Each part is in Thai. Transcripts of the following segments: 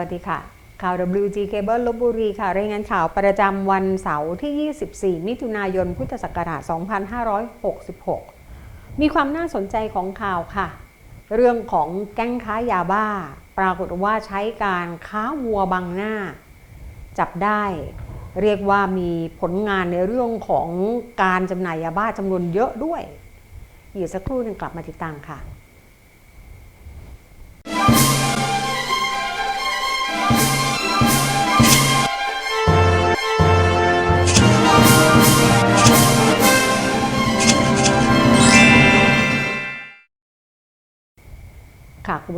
วัสดีค่ะ ข่าว WG Cable ลบบุรีค่ะ รายงานข่าวประจำวันเสาร์ที่ 24 มิถุนายน พุทธศักราช 2566 มีความน่าสนใจของข่าวค่ะ เรื่องของแก๊งค้ายาบ้า ปรากฏว่าใช้การค้าวัวบังหน้า จับได้ เรียกว่ามีผลงานในเรื่องของการจำหน่ายยาบ้าจำนวนเยอะด้วย อีกสักครู่หนึงกลับมาติดตามค่ะ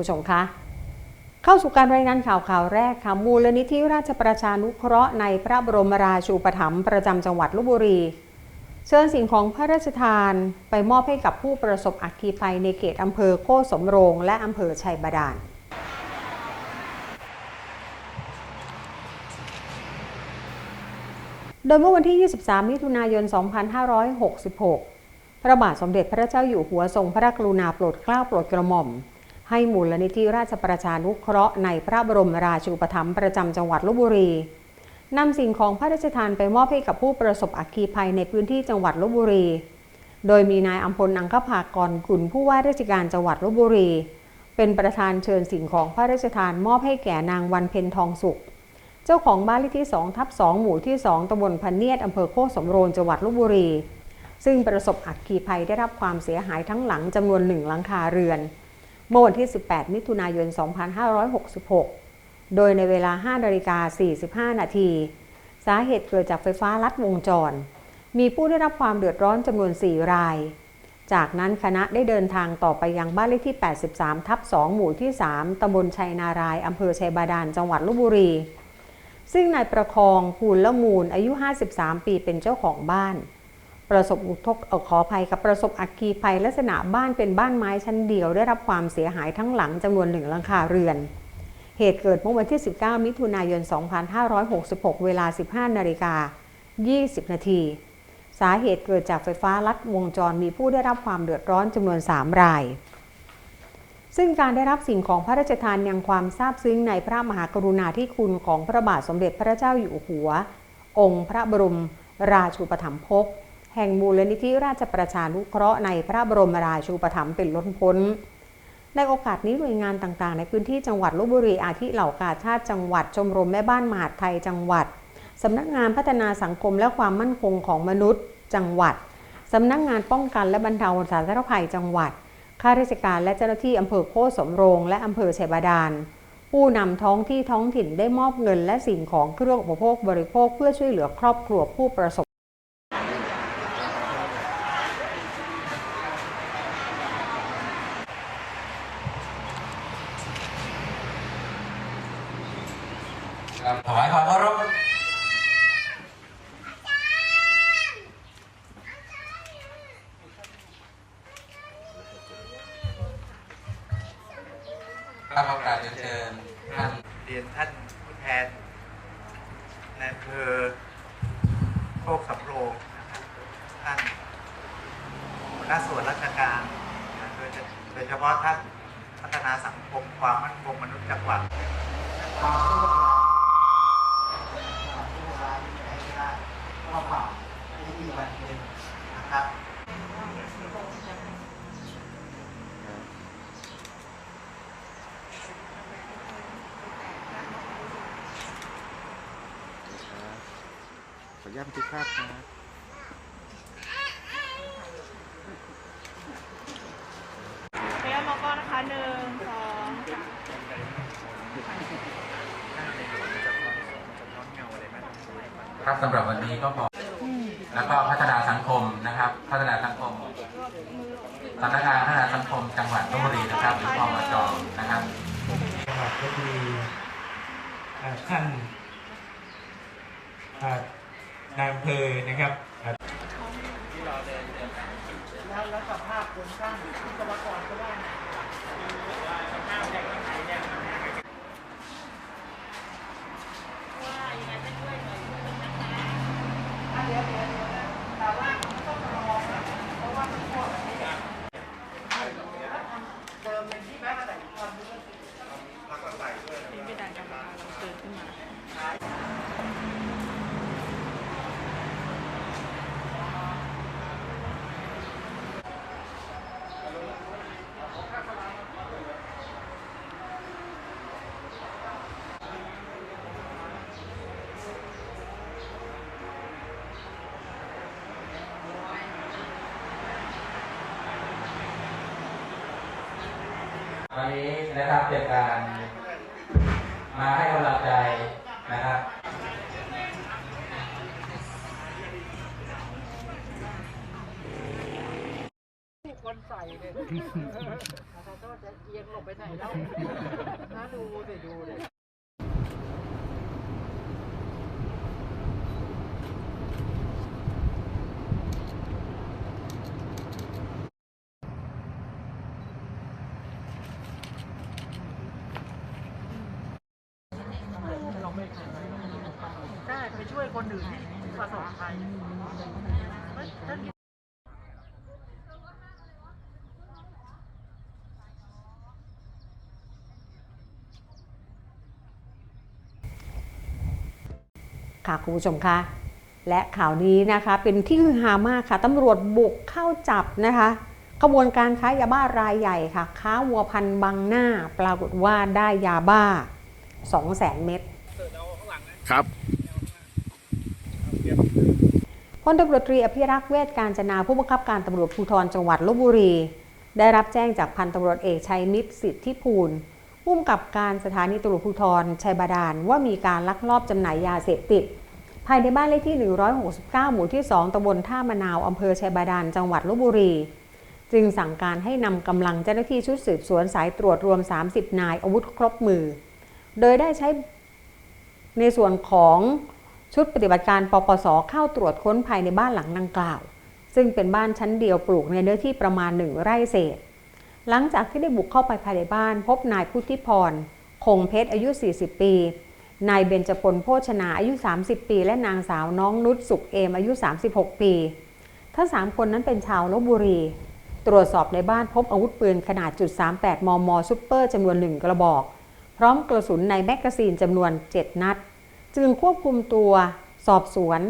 ผู้ชมคะเข้าสู่การรายงานข่าวข่าวแรกค่ะมูลนิธิราชประชานุเคราะห์ในพระบรมราชูปถัมภ์ประจำจังหวัดลบบุรี เชิญสิ่งของพระราชทานไปมอบให้กับผู้ประสบอัคคีภัยในเขตอำเภอโคกสมโรงและอำเภอชัยบาดาลโดยเมื่อวันที่ 23 มิถุนายน 2566 พระบาทสมเด็จพระเจ้าอยู่หัวทรงพระกรุณาโปรดเกล้าโปรดกระหม่อม ให้มูลนิธิราชประชานุเคราะห์ในพระบรมราชูปถัมภ์ประจำจังหวัดลบบุรีนำสิ่งของพระราชทานไปมอบให้กับผู้ประสบอัคคีภัยในพื้นที่จังหวัดลบบุรี โดยมีนายอัมพลอังคภากรกุลผู้ว่าราชการจังหวัดลบบุรี เป็นประธานเชิญสิ่งของพระราชทานมอบให้แก่นางวันเพ็ญทองสุข เจ้าของบ้านเลขที่2ทับ2หมู่ที่ 2ตำบลพันเนียดอำเภอโคกสมโรงจังหวัดลบบุรี ซึ่งประสบอัคคีภัยได้รับความเสียหายทั้งหลังจำนวนหนึ่งหลังคาเรือน เมื่อวันที่ 18 มิถุนายน 2566 โดยในเวลา 5 นาฬิกา 45 นาที สาเหตุเกิดจากไฟฟ้าลัดวงจร มีผู้ได้รับความเดือดร้อนจำนวน 4 ราย จากนั้นคณะได้เดินทางต่อไปยังบ้านเลขที่ 83 ทับ 2 หมู่ที่ 3 ตำบลชัยนาราย อำเภอชัยบาดาล จังหวัดลบบุรี ซึ่งนายประคองภูลละมูล อายุ 53 ปี เป็นเจ้าของบ้าน ประสบอุทกขออภัยกับประสบอัคคีภัย ลักษณะบ้านเป็นบ้านไม้ชั้นเดียว ได้รับความเสียหายทั้งหลังจำนวนหนึ่งหลังคาเรือน เหตุเกิดเมื่อวันที่ 19 มิถุนายน 2566 เวลา 15 นาฬิกา 20 นาที สาเหตุเกิดจากไฟฟ้าลัดวงจรมีผู้ได้รับความเดือดร้อนจำนวน 3 ราย ซึ่งการได้รับสิ่งของพระราชทานยังความซาบซึ้งในพระมหากรุณาธิคุณของพระบาทสมเด็จพระเจ้าอยู่หัว องค์พระบรมราชูปถัมภก แห่งมูลนิธิราชประชานุเคราะห์ในพระบรมราชูปถัมภ์เป็นล้นพ้น ในโอกาสนี้หน่วยงานต่างๆ ในพื้นที่จังหวัดลบบุรีอาทิเหล่ากาชาติจังหวัดชมรมแม่บ้านมหาดไทยจังหวัดสำนักงานพัฒนาสังคมและความมั่นคงของมนุษย์ จังหวัดสำนักงานป้องกันและบรรเทาสาธารณภัยจังหวัดข้าราชการและเจ้าหน้าที่อำเภอโคกสมโรงและอำเภอชัยบาดาลผู้นำท้องที่ท้องถิ่นได้มอบเงินและสิ่งของเครื่องอุปโภคบริโภคเพื่อช่วยเหลือครอบครัวผู้ประสบ ครับถวายความเคารพ ญาตบันทึกภาพครับเรียกมอก้อนะคะหนึ่งสองสามครับสำหรับวันนี้ก็ขอแล้วก็พัฒนาสังคมนะครับ พัฒนาสังคมสำนักงานพัฒนาสังคมจังหวัดลบบุรีนะครับหรือพมจนะครับจังหวัดลบบุรีท่าน นายอำเภอนะครับเอ่อแล้วแล้วสภาพโครงสร้างวิศวกรก็ว่าไงสภาพจากไหนเนี่ยว่ายังไงจะช่วยหน่อยนะคะเดี๋ยวเดี๋ยวเดี๋ยวนะแต่ว่ามันต้องรอนะเพราะว่ามันโคตรแบบนี้อะแล้วทำเดิมเป็นที่แม่แต่ความรู้สึกที่ไม่ได้กันมา นะครับจากการมาให้กำลังใจนะครับคนใส่เลยขอโทษจะเอียงหลบไปไหนแล้วน่าดูสิดูดิ ใช่วยคนอื่นที่ประสบภัยค่ะคุณผู้ชมคะและข่าวนี้นะคะเป็นที่ฮือฮามากค่ะตำรวจบุกเข้าจับนะคะขบวนการค้ายาบ้ารายใหญ่ค่ะ ค้าวัวพันบังหน้า ปรากฏว่าได้ยาบ้า 200,000 เม็ดครับ ลตำรวจตรีอภิรักษ์เวชการจนาผู้บังคับการตำรวจภูธรจังหวัดลบบุรี ได้รับแจ้งจากพันตำรวจเอกชัยมิตรสิทธิภูลผู้กำกับการสถานีตำรวจภูธรชัยบาดาลว่ามีการลักลอบจำหน่ายยาเสพติด ภายในบ้านเลขที่ 169 หมู่ที่ 2ตำบลท่ามะนาวอำเภอชัยบาดาลจังหวัดลบบุรี จึงสั่งการให้นำกำลังเจ้าหน้าที่ชุดสืบสวนสายตรวจรวม 30 นายอาวุธครบมือ โดยได้ใช้ในส่วนของ ชุดปฏิบัติการปปสเข้าตรวจค้นภายในบ้านหลังดังกล่าว ซึ่งเป็นบ้านชั้นเดียวปลูกในเนื้อที่ประมาณหนึ่งไร่เศษ หลังจากที่ได้บุกเข้าไปภายในบ้าน พบนายพุทธิพร คงเพชรอายุ 40 ปี นายเบญจพลโภชนาอายุ 30 ปี และนางสาวน้องนุชสุขเอมอายุ 36 ปี ทั้ง 3 คนนั้นเป็นชาวลบบุรี ตรวจสอบในบ้านพบอาวุธปืนขนาดจุด38มมซุปเปอร์จำนวนหนึ่งกระบอก พร้อมกระสุนในแมกกาซีนจำนวน 7 นัด จึงควบคุมตัวสอบสวน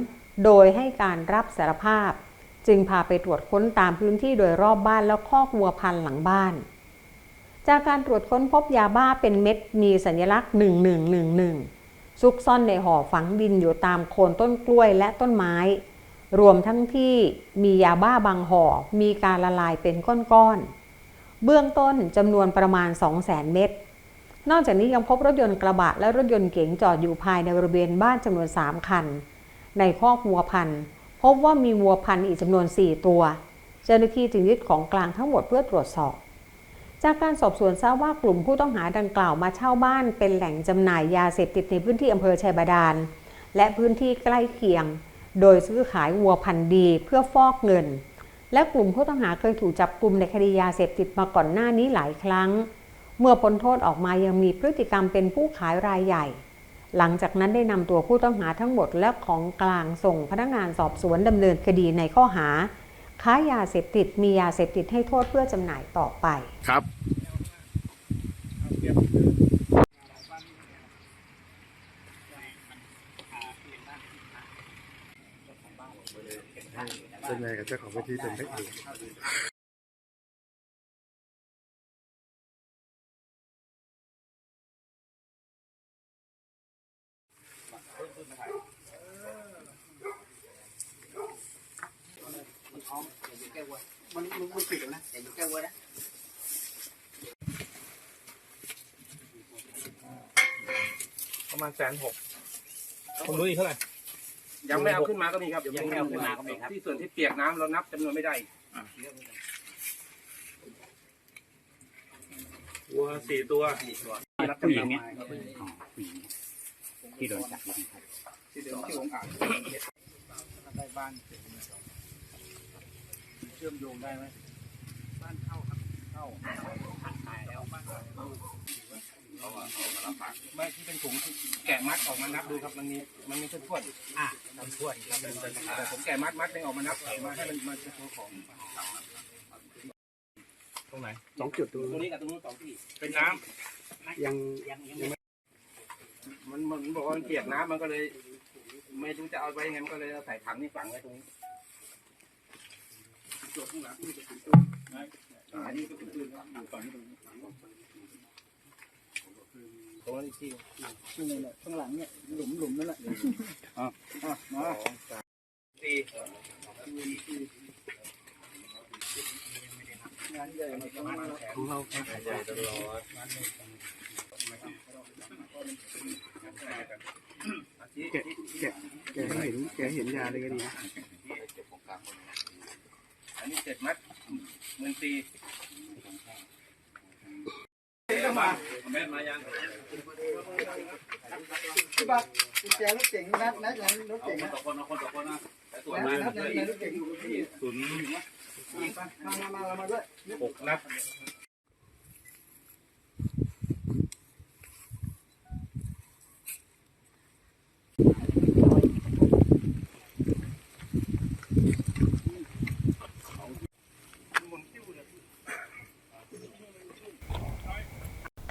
โดยให้การรับสารภาพ จึงพาไปตรวจค้นตามพื้นที่โดยรอบบ้านและคอกวัวพันหลังบ้าน จากการตรวจค้นพบยาบ้าเป็นเม็ดมีสัญลักษณ์ 1111 ซุกซ่อนในห่อฝังดินอยู่ตามโคนต้นกล้วยและต้นไม้ รวมทั้งที่มียาบ้าบางห่อมีการละลายเป็นก้อนๆเบื้องต้นจำนวนประมาณ 200,000 เม็ด นอกจากนี้ยังพบรถยนต์กระบะและรถยนต์เก๋งจอดอยู่ภายในบริเวณบ้านจำนวน 3 คัน ในคอกวัวพันธุ์ พบว่ามีวัวพันธุ์อีกจำนวน 4 ตัว เจ้าหน้าที่จึงยึดของกลางทั้งหมดเพื่อตรวจสอบ จากการสอบสวนทราบว่ากลุ่มผู้ต้องหาดังกล่าวมาเช่าบ้านเป็นแหล่งจำหน่ายยาเสพติดในพื้นที่อำเภอชัยบาดาล และพื้นที่ใกล้เคียง โดยซื้อขายวัวพันธุ์ดีเพื่อฟอกเงิน และกลุ่มผู้ต้องหาเคยถูกจับกลุ่มในคดียาเสพติดมาก่อนหน้านี้หลายครั้ง เมื่อพ้นโทษออกมายังมีพฤติกรรมเป็นผู้ขายรายใหญ่ หลังจากนั้นได้นำตัวผู้ต้องหาทั้งหมดและของกลางส่งพนักงานสอบสวนดำเนินคดีในข้อหา ค้ายาเสพติดมียาเสพติดให้โทษเพื่อจำหน่ายต่อไปครับเป็นไงกับเจ้าของพื้นที่เป็นพระเอก ประมาณแสนหกผมรู้อีกเท่าไหร่ยังไม่เอาขึ้นมาก็มีครับยังไม่เอาขึ้นมาก็มีครับที่ส่วนที่เปียกน้ำเรานับจำนวนไม่ได้วัวสี่ตัวรับผู้หญิงเนี่ยที่โดนจับที่โดนที่องค์อ่างได้บ้าน เชื่อมโยงได้ไหมบ้านเข้าครับเข้าขายแล้วบ้านเข้าไม่ที่เป็นถุงที่แกะมัดออกมานับดูครับมันมีมันมีเส้นทวนอะเส้นทวนครับเป็นเป็นแต่ผมแกะมัดมัดให้ออกมานับมาให้มันมันเป็นตัวของตรงไหนสองจุดตรงตรงนี้นี้กับตรงนู้นสองที่เป็นน้ำยังมันมันบอกว่ามันเปียกน้ำมันก็เลย ไม่รู้จะเอาไว้ยังไงมันก็เลยเอาใส่ถังนี่ฝังไว้ตรงนี้ ตัวข้างหลังนี่จะเป็นตู้อันนี้ก็เป็นตู้อยู่ฝั่งนี้ตรงนี้ตรงนั้นอีกที่นี่แหละข้างหลังเนี่ยหลุมหลุมนั่นแหละอะอะมาสี่ของเราแกะแกะแกะให้เห็นแกเห็นยาเลยก็ดีนะ อันนี้เจ็ดมัดหมื่นตีพี่บักกุญแจรถเก๋งนัดนัดยังรถเก๋งนะคนละคนละคนนะนัดนัดนัดรถเก๋งศูนย์มามามามาด้วยหกนัด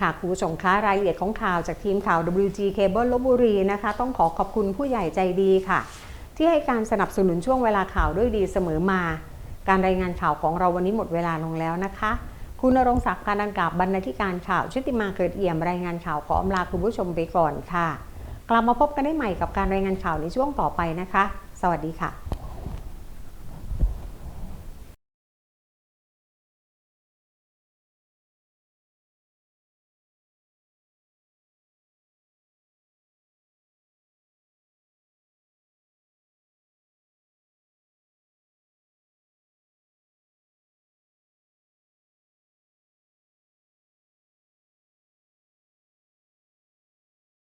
ค่ะคุณผู้ชมคะรายละเอียดของข่าวจากทีมข่าว WG Cable ลบบุรีนะคะ ต้องขอขอบคุณผู้ใหญ่ใจดีค่ะ ที่ให้การสนับสนุนช่วงเวลาข่าวด้วยดีเสมอมา การรายงานข่าวของเราวันนี้หมดเวลาลงแล้วนะคะ คุณณรงศักดิ์การอังกาบบรรณาธิการข่าวชุติมาเกิดเอี่ยมรายงานข่าวขออำลาคุณผู้ชมไปก่อนค่ะ กลับมาพบกันได้ใหม่กับการรายงานข่าวในช่วงต่อไปนะคะ สวัสดีค่ะ